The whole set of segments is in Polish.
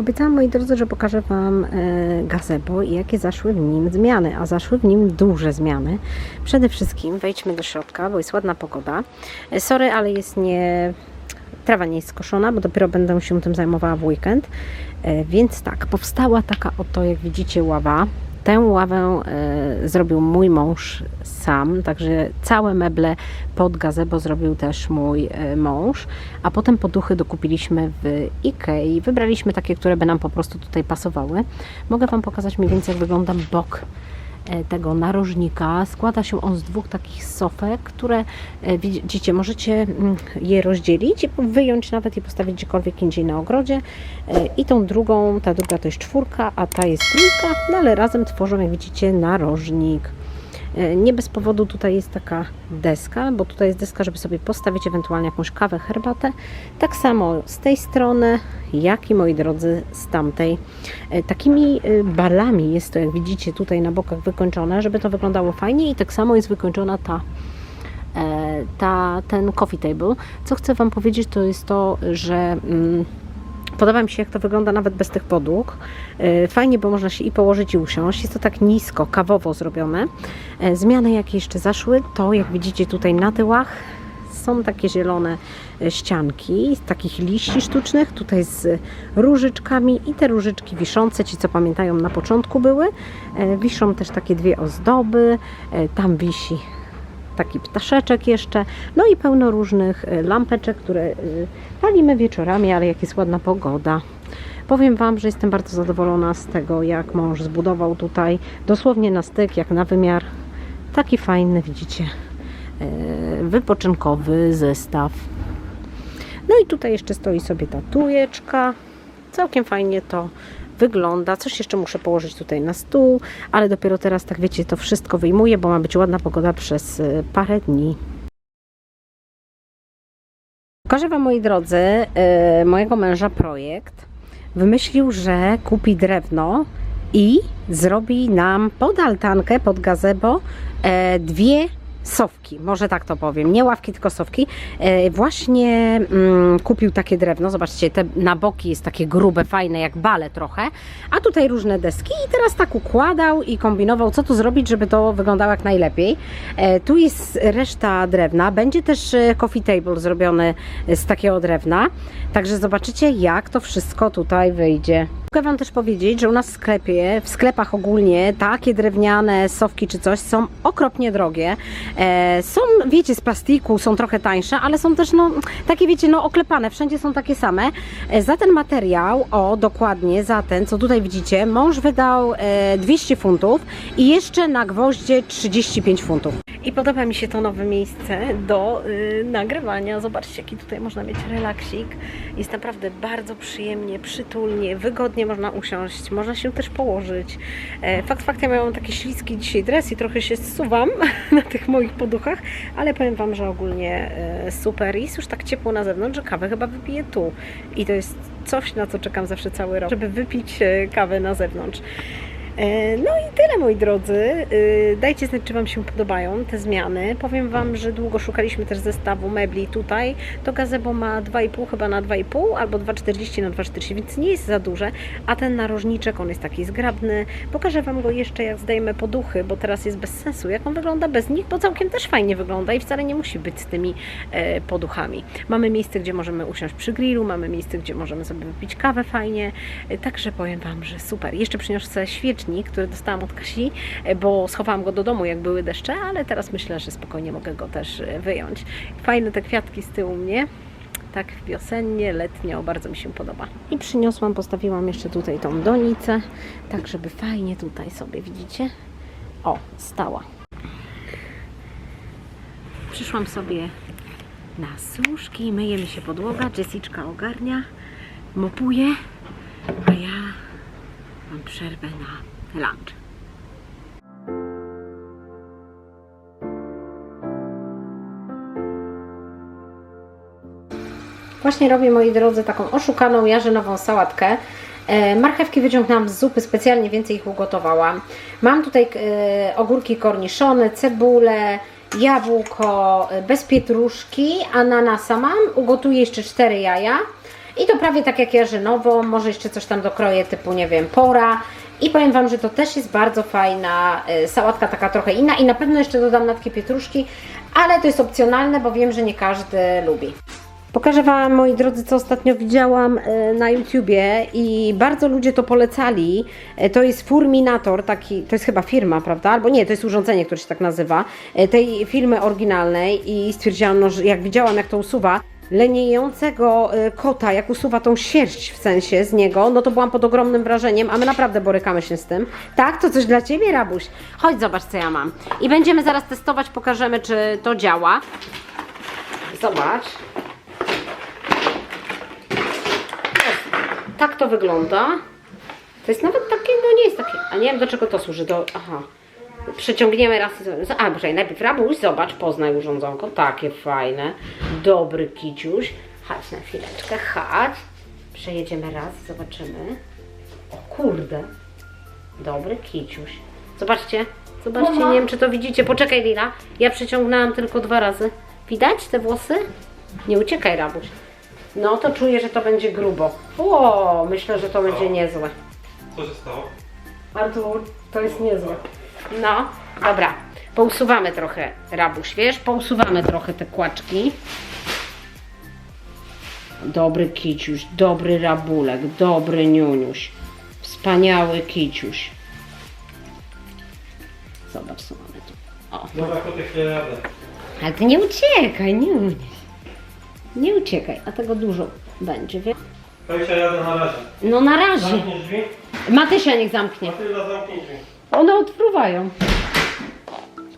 Obiecałam moi drodzy, że pokażę Wam e, gazebo i jakie zaszły w nim zmiany, a zaszły w nim duże zmiany. Przede wszystkim wejdźmy do środka, bo jest ładna pogoda. E, sorry, ale jest nie... Trawa nie jest skoszona, bo dopiero będę się tym zajmowała w weekend. E, więc tak, powstała taka oto, jak widzicie, ława. Tę ławę e, zrobił mój mąż sam, także całe meble pod gazebo zrobił też mój e, mąż, a potem poduchy dokupiliśmy w Ikei. Wybraliśmy takie, które by nam po prostu tutaj pasowały. Mogę Wam pokazać mniej więcej jak wygląda bok tego narożnika. Składa się on z dwóch takich sofek, które e, widzicie, możecie mm, je rozdzielić i wyjąć nawet i postawić gdziekolwiek indziej na ogrodzie. E, I tą drugą, ta druga to jest czwórka, a ta jest trójka, no ale razem tworzą, jak widzicie, narożnik. E, Nie bez powodu tutaj jest taka deska, bo tutaj jest deska, żeby sobie postawić ewentualnie jakąś kawę, herbatę. Tak samo z tej strony, jak i moi drodzy z tamtej. E, Takimi e, balami jest to, jak widzicie, tutaj na bokach wykończone, żeby to wyglądało fajnie i tak samo jest wykończona ta ta, ten coffee table. Co chcę Wam powiedzieć, to jest to, że mm, podoba mi się, jak to wygląda nawet bez tych podłóg. E, Fajnie, bo można się i położyć, i usiąść. Jest to tak nisko, kawowo zrobione. E, Zmiany, jakie jeszcze zaszły, to jak widzicie tutaj na tyłach, są takie zielone e, ścianki z takich liści sztucznych, tutaj z różyczkami i te różyczki wiszące, ci co pamiętają na początku były. Wiszą też takie dwie ozdoby, tam wisi taki ptaszeczek jeszcze, no i pełno różnych e, lampeczek, które e, palimy wieczorami, ale jak jest ładna pogoda. Powiem Wam, że jestem bardzo zadowolona z tego, jak mąż zbudował tutaj, dosłownie na styk, jak na wymiar. Taki fajny, widzicie, e, wypoczynkowy zestaw. No i tutaj jeszcze stoi sobie ta tujeczka. Całkiem fajnie to wygląda. Coś jeszcze muszę położyć tutaj na stół, ale dopiero teraz, tak wiecie, to wszystko wyjmuję, bo ma być ładna pogoda przez e, parę dni. Pokażę Wam, moi drodzy, e, mojego męża projekt. Wymyślił, że kupi drewno i zrobi nam pod altankę, pod gazebo e, dwie sofki, może tak to powiem, nie ławki, tylko sofki. E, właśnie mm, kupił takie drewno, zobaczcie, te na boki jest takie grube, fajne, jak bale trochę, a tutaj różne deski i teraz tak układał i kombinował, co tu zrobić, żeby to wyglądało jak najlepiej. E, tu jest reszta drewna, będzie też e, coffee table zrobiony z takiego drewna, także zobaczycie, jak to wszystko tutaj wyjdzie. Mogę Wam też powiedzieć, że u nas w sklepie, w sklepach ogólnie takie drewniane sofki czy coś są okropnie drogie. E, są, wiecie, z plastiku, są trochę tańsze, ale są też, no, takie, wiecie, no, oklepane, wszędzie są takie same. E, za ten materiał, o, dokładnie, za ten, co tutaj widzicie, mąż wydał e, 200 funtów i jeszcze na gwoździe 35 funtów. I podoba mi się to nowe miejsce do y, nagrywania. Zobaczcie, jaki tutaj można mieć relaksik. Jest naprawdę bardzo przyjemnie, przytulnie, wygodnie można usiąść, można się też położyć. E, fakt faktem, ja mam taki śliski dzisiaj dres i trochę się zsuwam na tych moich poduchach, ale powiem Wam, że ogólnie e, super. Jest już tak ciepło na zewnątrz, że kawę chyba wypiję tu. I to jest coś, na co czekam zawsze cały rok, żeby wypić e, kawę na zewnątrz. E, No i tyle moi drodzy. Y, Dajcie znać, czy Wam się podobają te zmiany. Powiem Wam, że długo szukaliśmy też zestawu mebli tutaj. To gazebo ma 2,5 chyba na 2,5 albo 2,40 na 2,40, więc nie jest za duże. A ten narożniczek, on jest taki zgrabny. Pokażę Wam go jeszcze jak zdejmę poduchy, bo teraz jest bez sensu. Jak on wygląda bez nich, bo całkiem też fajnie wygląda i wcale nie musi być z tymi e, poduchami. Mamy miejsce, gdzie możemy usiąść przy grillu, mamy miejsce, gdzie możemy sobie wypić kawę fajnie. E, Także powiem Wam, że super. Jeszcze przyniosę świecznik, który dostałam od Kasi, e, bo schowałam go do domu, jak były deszcze, ale teraz myślę, że spokojnie mogę go też e, wyjąć. Fajne te kwiatki z tyłu mnie. Tak wiosennie, letnio, bardzo mi się podoba. I przyniosłam, postawiłam jeszcze tutaj tą donicę, tak żeby fajnie tutaj sobie, widzicie? O, stała. Przyszłam sobie na służki, myje mi się podłoga, Jessiczka ogarnia, mopuje, a ja mam przerwę na lunch. Właśnie robię, moi drodzy, taką oszukaną jarzynową sałatkę. E, marchewki wyciągnęłam z zupy, specjalnie więcej ich ugotowałam. Mam tutaj e, ogórki korniszone, cebulę, jabłko e, bez pietruszki, ananasa mam, ugotuję jeszcze cztery jaja I to prawie tak jak jarzynowo, może jeszcze coś tam dokroję typu, nie wiem, pora. I powiem Wam, że to też jest bardzo fajna y, sałatka, taka trochę inna i na pewno jeszcze dodam natki pietruszki, ale to jest opcjonalne, bo wiem, że nie każdy lubi. Pokażę Wam, moi drodzy, co ostatnio widziałam e, na YouTubie i bardzo ludzie to polecali. E, To jest Furminator, taki, to jest chyba firma, prawda? Albo nie, to jest urządzenie, które się tak nazywa, tej firmy oryginalnej i stwierdziłam, no, że jak widziałam, jak to usuwa, leniejącego e, kota, jak usuwa tą sierść w sensie z niego, no to byłam pod ogromnym wrażeniem, a my naprawdę borykamy się z tym. Tak, to coś dla Ciebie, Rabuś. Chodź, zobacz, co ja mam. I będziemy zaraz testować, pokażemy, czy to działa. Zobacz. Tak to wygląda. To jest nawet takie, no nie jest takie, a nie wiem do czego to służy, do, aha. Przeciągniemy raz, a poczekaj, najpierw Rabuś, zobacz, poznaj urządzonko, takie fajne, dobry kiciuś. Chodź na chwileczkę, chodź. Przejedziemy raz, zobaczymy. O kurde, dobry kiciuś. Zobaczcie, zobaczcie, Mama. nie wiem czy to widzicie, poczekaj Lila, ja przeciągnęłam tylko dwa razy. Widać te włosy? Nie uciekaj Rabuś. No to czuję, że to będzie grubo. O, myślę, że to będzie niezłe. Co się stało? Artur, to jest niezłe. No, dobra. Pousuwamy trochę rabuś, wiesz? Pousuwamy trochę te kłaczki. Dobry kiciuś, dobry rabulek, dobry niuniuś. Wspaniały kiciuś. Zobacz, co mamy tu. O, Dobra, kotek nie jadę. ale ty nie uciekaj, nie uciekaj. Nie uciekaj, a tego dużo będzie, wiesz? Kasia, jadę na razie. No na razie. Zamknij drzwi. Matysia niech zamknie. Matylda, zamknij drzwi. One odpruwają.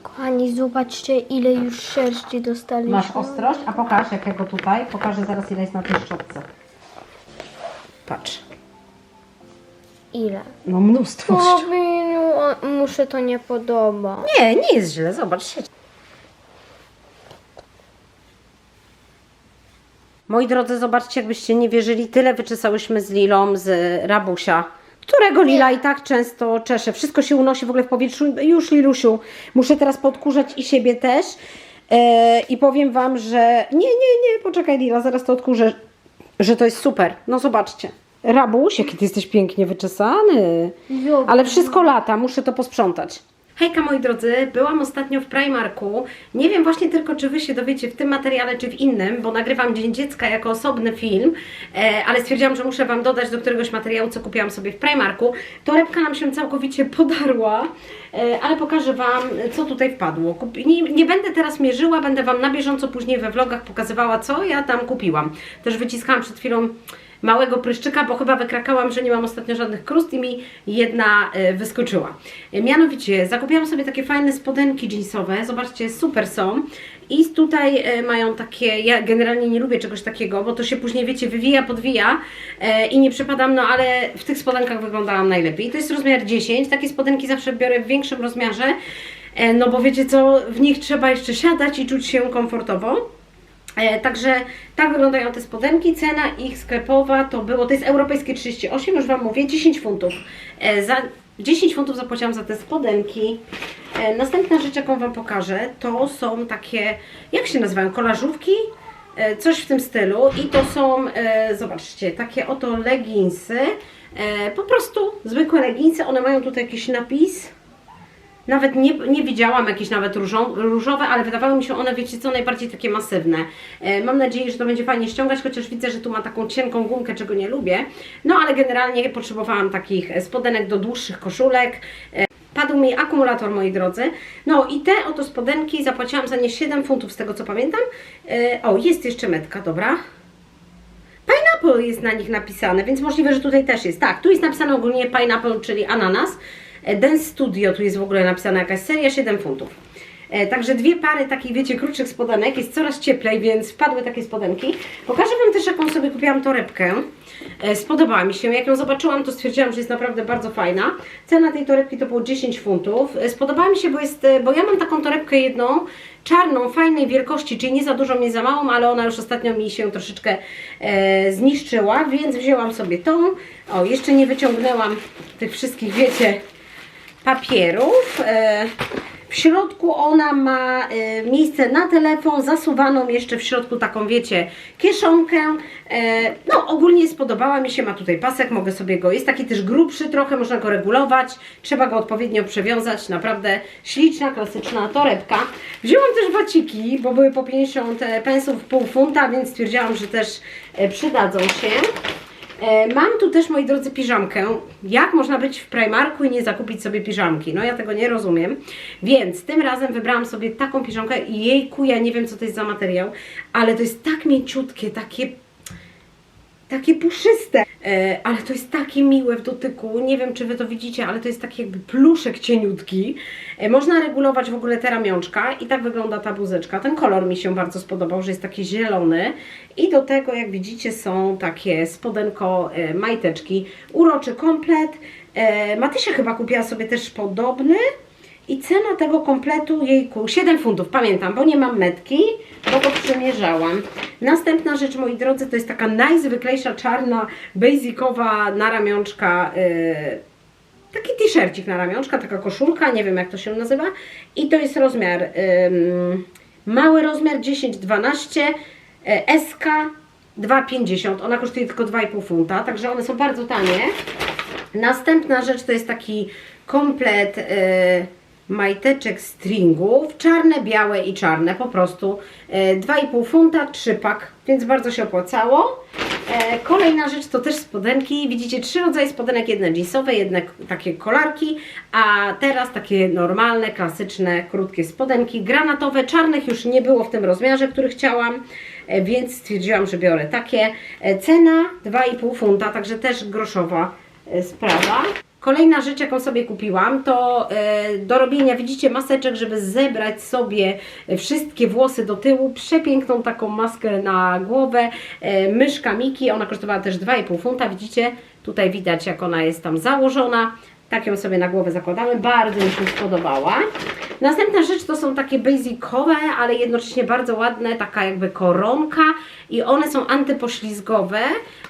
Kochani, zobaczcie ile już sierści dostaliśmy. Masz ostrość, a pokaż jakiego tutaj. Pokażę zaraz ile jest na tej szczotce. Patrz. Ile? No mnóstwo. O, Biniu, o, muszę to nie podoba. Nie, nie jest źle, zobacz. siedź. Moi drodzy, zobaczcie, jakbyście nie wierzyli, tyle wyczesałyśmy z Lilą z Rabusia, którego Lila i tak często czesze. Wszystko się unosi w ogóle w powietrzu. Już Lilusiu, muszę teraz podkurzać i siebie też. E, I powiem Wam, że nie, nie, nie, poczekaj Lila, zaraz to odkurzę, że to jest super. No zobaczcie. Rabuś, jaki ty jesteś pięknie wyczesany. Ale wszystko lata, muszę to posprzątać. Hejka moi drodzy, byłam ostatnio w Primarku. Nie wiem właśnie tylko, czy Wy się dowiecie w tym materiale, czy w innym, bo nagrywam Dzień Dziecka jako osobny film, e, ale stwierdziłam, że muszę Wam dodać do któregoś materiału, co kupiłam sobie w Primarku. Torebka nam się całkowicie podarła, e, ale pokażę Wam, co tutaj wpadło. Kup- nie, nie będę teraz mierzyła, będę Wam na bieżąco później we vlogach pokazywała, co ja tam kupiłam. Też wyciskałam przed chwilą małego pryszczyka, bo chyba wykrakałam, że nie mam ostatnio żadnych krust i mi jedna e, wyskoczyła. E, Mianowicie zakupiłam sobie takie fajne spodenki jeansowe, zobaczcie, super są. I tutaj e, mają takie, ja generalnie nie lubię czegoś takiego, bo to się później, wiecie, wywija, podwija i nie przypadam, no ale w tych spodenkach wyglądałam najlepiej. To jest rozmiar 10, takie spodenki zawsze biorę w większym rozmiarze, no bo wiecie co, w nich trzeba jeszcze siadać i czuć się komfortowo. E, także tak wyglądają te spodenki. Cena ich sklepowa to było, to jest europejskie 38, już Wam mówię, 10 funtów. E, za 10 funtów zapłaciłam za te spodenki. E, następna rzecz, jaką Wam pokażę, to są takie, jak się nazywają, kolażówki? Coś w tym stylu i to są, zobaczcie, takie oto leginsy. Po prostu zwykłe leginsy, one mają tutaj jakiś napis. Nawet nie, nie widziałam jakieś nawet różą, różowe, ale wydawały mi się one, wiecie co, najbardziej takie masywne. E, mam nadzieję, że to będzie fajnie ściągać, chociaż widzę, że tu ma taką cienką gumkę, czego nie lubię. No ale generalnie potrzebowałam takich spodenek do dłuższych koszulek. E, padł mi akumulator, moi drodzy. No i te oto spodenki zapłaciłam za nie 7 funtów, z tego co pamiętam. E, o, jest jeszcze metka, dobra. Pineapple jest na nich napisane, więc możliwe, że tutaj też jest. Tak, tu jest napisane ogólnie pineapple, czyli ananas. E, Dance Studio, tu jest w ogóle napisana jakaś seria, 7 funtów. E, Także dwie pary takich, wiecie, krótszych spodenek, jest coraz cieplej, więc wpadły takie spodenki. Pokażę Wam też, jaką sobie kupiłam torebkę. E, Spodobała mi się, jak ją zobaczyłam, to stwierdziłam, że jest naprawdę bardzo fajna. Cena tej torebki to było 10 funtów. Spodobała mi się, bo, jest, bo ja mam taką torebkę jedną, czarną, fajnej wielkości, czyli nie za dużą, nie za małą, ale ona już ostatnio mi się troszeczkę e, zniszczyła, więc wzięłam sobie tą. O, jeszcze nie wyciągnęłam tych wszystkich, wiecie, papierów. E, W środku ona ma e, miejsce na telefon, zasuwaną jeszcze w środku taką, wiecie, kieszonkę. E, no, ogólnie spodobała mi się, ma tutaj pasek, mogę sobie go, jest taki też grubszy trochę, można go regulować, trzeba go odpowiednio przewiązać, naprawdę śliczna, klasyczna torebka. Wzięłam też waciki, bo były po 50 pensów pół funta, więc stwierdziłam, że też przydadzą się. E, Mam tu też, moi drodzy, piżamkę. Jak można być w Primarku i nie zakupić sobie piżamki? No ja tego nie rozumiem. Więc tym razem wybrałam sobie taką piżamkę i jejku, ja nie wiem co to jest za materiał, ale to jest tak mięciutkie, takie takie puszyste, e, ale to jest takie miłe w dotyku. Nie wiem, czy Wy to widzicie, ale to jest taki jakby pluszek cieniutki. E, można regulować w ogóle te ramionczka i tak wygląda ta bluzeczka. Ten kolor mi się bardzo spodobał, że jest taki zielony i do tego, jak widzicie, są takie spodenko, e, majteczki. Uroczy komplet. Matysia chyba kupiła sobie też podobny. I cena tego kompletu, jejku, 7 funtów, pamiętam, bo nie mam metki, bo go przymierzałam. Następna rzecz, moi drodzy, to jest taka najzwyklejsza czarna, basicowa na ramionczka, yy, taki t-shircik na ramionczka, taka koszulka, nie wiem jak to się nazywa. I to jest rozmiar, ym, mały rozmiar 10-12, yy, SK 2,50, ona kosztuje tylko 2,5 funta, także one są bardzo tanie. Następna rzecz to jest taki komplet y, majteczek stringów, czarne, białe i czarne, po prostu y, 2,5 funta, 3 pak, więc bardzo się opłacało. E, kolejna rzecz to też spodenki, widzicie trzy rodzaje spodenek, jedne jeansowe, jedne takie kolarki, a teraz takie normalne, klasyczne, krótkie spodenki, granatowe, czarnych już nie było w tym rozmiarze, który chciałam, e, więc stwierdziłam, że biorę takie. E, cena 2,5 funta, także też groszowa e, sprawa. Kolejna rzecz, jaką sobie kupiłam, to e, do robienia, widzicie, maseczek, żeby zebrać sobie wszystkie włosy do tyłu. Przepiękną taką maskę na głowę. E, myszka Miki, ona kosztowała też 2,5 funta. Widzicie, tutaj widać, jak ona jest tam założona. Tak ją sobie na głowę zakładamy. Bardzo mi się spodobała. Następna rzecz to są takie basicowe, ale jednocześnie bardzo ładne, taka jakby koronka i one są antypoślizgowe.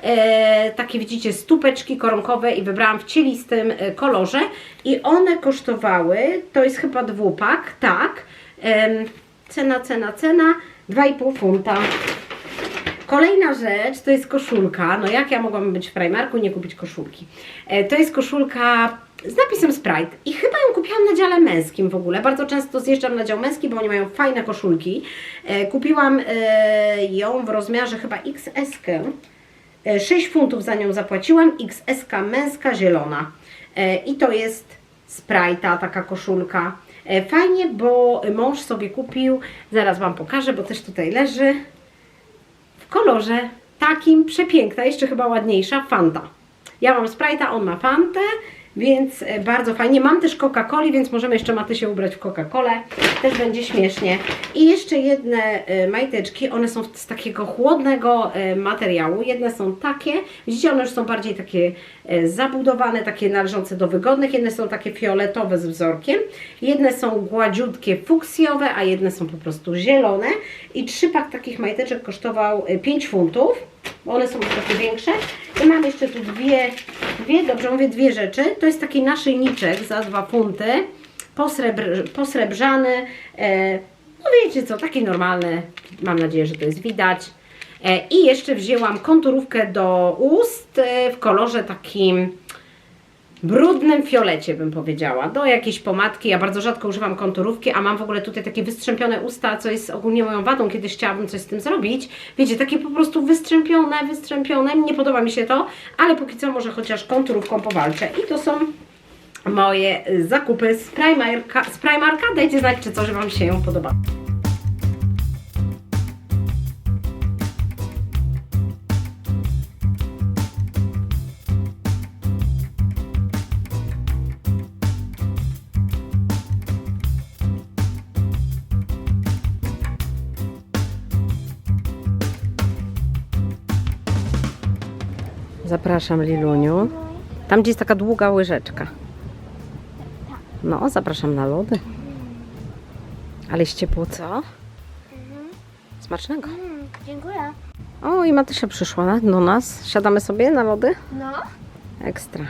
E, takie widzicie stupeczki koronkowe i wybrałam w cielistym e, kolorze i one kosztowały, to jest chyba dwupak, tak. Em, cena, cena, cena 2,5 funta. Kolejna rzecz to jest koszulka. No jak ja mogłam być w Primarku i nie kupić koszulki? E, to jest koszulka z napisem Sprite i chyba ją kupiłam na dziale męskim w ogóle. Bardzo często zjeżdżam na dział męski, bo oni mają fajne koszulki. E, kupiłam e, ją w rozmiarze chyba XS. E, 6 funtów za nią zapłaciłam. XS męska zielona. I to jest Sprite'a, taka koszulka. Fajnie, bo mąż sobie kupił, zaraz Wam pokażę, bo też tutaj leży w kolorze takim przepiękna, jeszcze chyba ładniejsza, Fanta. Ja mam Sprite'a, on ma Fantę, więc e, bardzo fajnie. Mam też Coca-Coli, więc możemy jeszcze Maty się ubrać w Coca-Colę. Też będzie śmiesznie. I jeszcze jedne e, majteczki, one są z takiego chłodnego e, materiału. Jedne są takie, widzicie, one już są bardziej takie zabudowane, takie należące do wygodnych. Jedne są takie fioletowe z wzorkiem. Jedne są gładziutkie, fuksjowe, a jedne są po prostu zielone. I trzypak takich majteczek kosztował e, 5 funtów. One są trochę większe. I mam jeszcze tu dwie, dwie, dobrze mówię, dwie rzeczy. To jest taki naszyjniczek za 2 funty, posrebr, posrebrzany. E, no wiecie co, taki normalny. Mam nadzieję, że to jest widać. E, I jeszcze wzięłam konturówkę do ust e, w kolorze takim brudnym fiolecie, bym powiedziała. Do jakiejś pomadki. Ja bardzo rzadko używam konturówki, a mam w ogóle tutaj takie wystrzępione usta, co jest ogólnie moją wadą. Kiedyś chciałabym coś z tym zrobić. Wiecie, takie po prostu wystrzępione, wystrzępione. Nie podoba mi się to, ale póki co może chociaż konturówką powalczę. I to są moje zakupy z Primarka. Z Primarka. Dajcie znać, czy coś Wam się podoba. Zapraszam Liluniu. Tam gdzie jest taka długa łyżeczka. No, zapraszam na lody. Ale jest ciepło, co? Smacznego. Mm, dziękuję. O, i Matysia przyszła na- do nas. Siadamy sobie na lody? No. Ekstra.